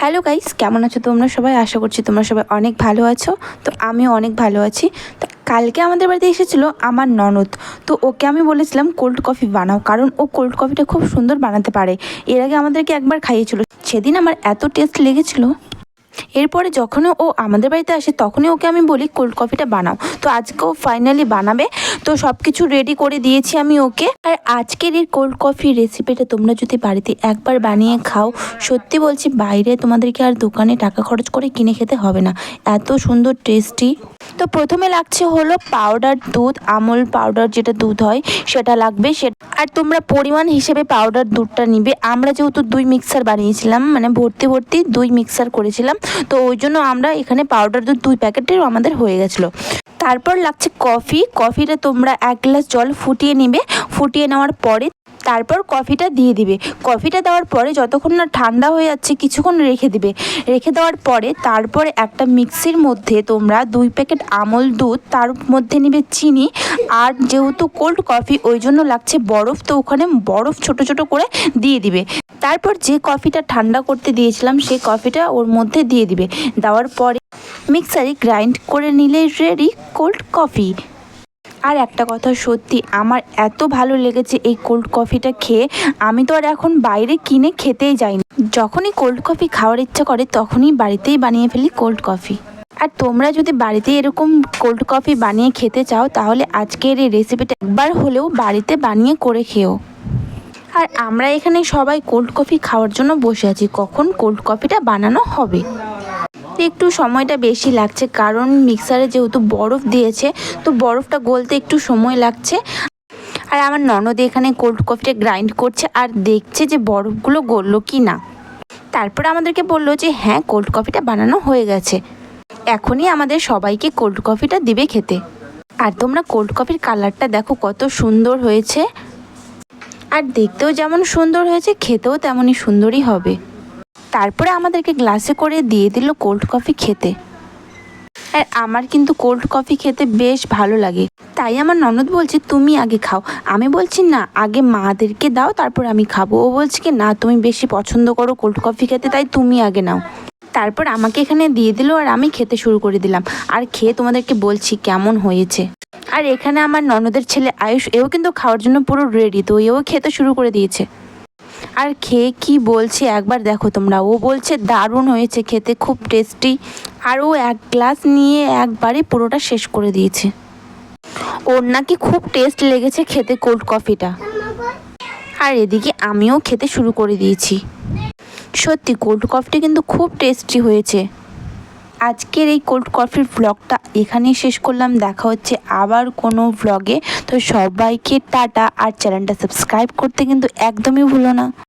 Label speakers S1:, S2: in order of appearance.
S1: Hello guys কেমন আছো তোমরা সবাই? আশা করছি তোমরা সবাই অনেক ভালো আছো। তো আমিও অনেক ভালো আছি। তো কালকে আমাদের বাড়িতে এসেছিল আমার ননদ। তো ওকে আমি বলেছিলাম কোল্ড কফি বানাও। কারণ ও কোল্ড কফিটা খুব সুন্দর বানাতে পারে। এর আগে আমাদেরকে একবার খাইয়েছিল। সেদিন আমার এত টেস্ট লেগেছিলো এরপরে যখনই ও আমাদের বাড়িতে আসে, তখনই ওকে আমি বলি, কোল্ড কফিটা বানাও। তো আজকে ও ফাইনালি বানাবে। তো সব কিছু রেডি করে দিয়েছি আমি ওকে। আর আজকের এই কোল্ড কফি রেসিপিটা তোমরা যদি বাড়িতে একবার বানিয়ে খাও, সত্যি বলছি বাইরে তোমাদেরকে আর দোকানে টাকা খরচ করে কিনে খেতে হবে না। এত সুন্দর টেস্টি তো প্রথমে লাগছে হলো পাউডার দুধ, আমুল পাউডার যেটা দুধ হয়, সেটা লাগবে। সেটা আর তোমরা পরিমাণ হিসেবে পাউডার দুধটা নিবে। আমরা যেহেতু দুই মিক্সার বানিয়েছিলাম মানে ভর্তি ভর্তি দুই মিক্সার করেছিলাম তো ওই জন্য আমরা এখানে পাউডার দুধ দুই প্যাকেটের আমাদের হয়ে গেছিল। তারপর লাগছে কফি কফিটা তোমরা এক গ্লাস জল ফুটিয়ে নিবে। ফুটিয়ে নেওয়ার পরে তারপর কফিটা দিয়ে দিবে। কফিটা দেওয়ার পরে যতক্ষণ না ঠান্ডা হয়ে যাচ্ছে কিছুক্ষণ রেখে দিবে। রেখে দেওয়ার পরে তারপরে একটা মিক্সির মধ্যে তোমরা দুই প্যাকেট আমল দুধ, তার মধ্যে নিবে চিনি আর যেহেতু কোল্ড কফি, ওই জন্য লাগছে বরফ, তো ওখানে বরফ ছোট ছোট করে দিয়ে দিবে। তারপর যে কফিটা ঠান্ডা করতে দিয়েছিলাম সেই কফিটা ওর মধ্যে দিয়ে দিবে। দেওয়ার পরে মিক্সারে গ্রাইন্ড করে নিলে রেডি কোল্ড কফি। আর একটা কথা সত্যি, আমার এত ভালো লেগেছে এই কোল্ড কফিটা খেয়ে, আমি তো আর এখন বাইরে কিনে খেতেই যাই না যখনই কোল্ড কফি খাওয়ার ইচ্ছা করে, তখনই বাড়িতেই বানিয়ে ফেলি কোল্ড কফি আর তোমরা যদি বাড়িতে এরকম কোল্ড কফি বানিয়ে খেতে চাও, তাহলে আজকের এই রেসিপিটা একবার হলেও বাড়িতে বানিয়ে করে খেও। আর আমরা এখানে সবাই কোল্ড কফি খাওয়ার জন্য বসে আছি, কখন কোল্ড কফিটা বানানো হবে? একটু সময়টা বেশি লাগছে, কারণ মিক্সারে যেহেতু বরফ দিয়েছে, তো বরফটা গলতে একটু সময় লাগছে। আর আমার ননদ এখানে কোল্ড কফিটা গ্রাইন্ড করছে আর দেখছে যে বরফগুলো গললো কি না তারপর আমাদেরকে বলল যে হ্যাঁ কোল্ড কফিটা বানানো হয়ে গেছে। এখনই আমাদের সবাইকে কোল্ড কফিটা দিবে খেতে। আর তোমরা কোল্ড কফির কালারটা দেখো কত সুন্দর হয়েছে। আর দেখতেও যেমন সুন্দর হয়েছে, খেতেও তেমনই সুন্দরই হবে। তারপরে আমাদেরকে গ্লাসে করে দিয়ে দিল কোল্ড কফি খেতে। আর আমার কিন্তু কোল্ড কফি খেতে বেশ ভালো লাগে। তাই আমার ননদ বলছে, তুমি আগে খাও। আমি বলছি, না, আগে মাদেরকে দাও, তারপর আমি খাব। ও বলছে কি, না, তুমি বেশি পছন্দ করো কোল্ড কফি খেতে, তাই তুমি আগে নাও। তারপর আমাকে এখানে দিয়ে দিল আর আমি খেতে শুরু করে দিলাম। আর খেয়ে তোমাদেরকে বলছি কেমন হয়েছে। আর এখানে আমার ননদের ছেলে আয়ুষ, এও কিন্তু খাওয়ার জন্য পুরো রেডি তো এও খেতে শুরু করে দিয়েছে। আর খেয়ে কি বলছে? একবার দেখো তোমরা। ও বলছে, দারুণ হয়েছে খেতে, খুব টেস্টি আর ও এক গ্লাস নিয়ে একবারে পুরোটা শেষ করে দিয়েছে। ওর নাকি খুব টেস্ট লেগেছে খেতে কোল্ড কফিটা আর এদিকে আমিও খেতে শুরু করে দিয়েছি। সত্যি কোল্ড কফিটা কিন্তু খুব টেস্টি হয়েছে। আজকের এই কোল্ড কফির ব্লগটা এখানেই শেষ করলাম। দেখা হচ্ছে আবার কোনো ব্লগে তো সবাইকে টাটা। আর চ্যানেলটা সাবস্ক্রাইব করতে কিন্তু একদমই ভুলো না।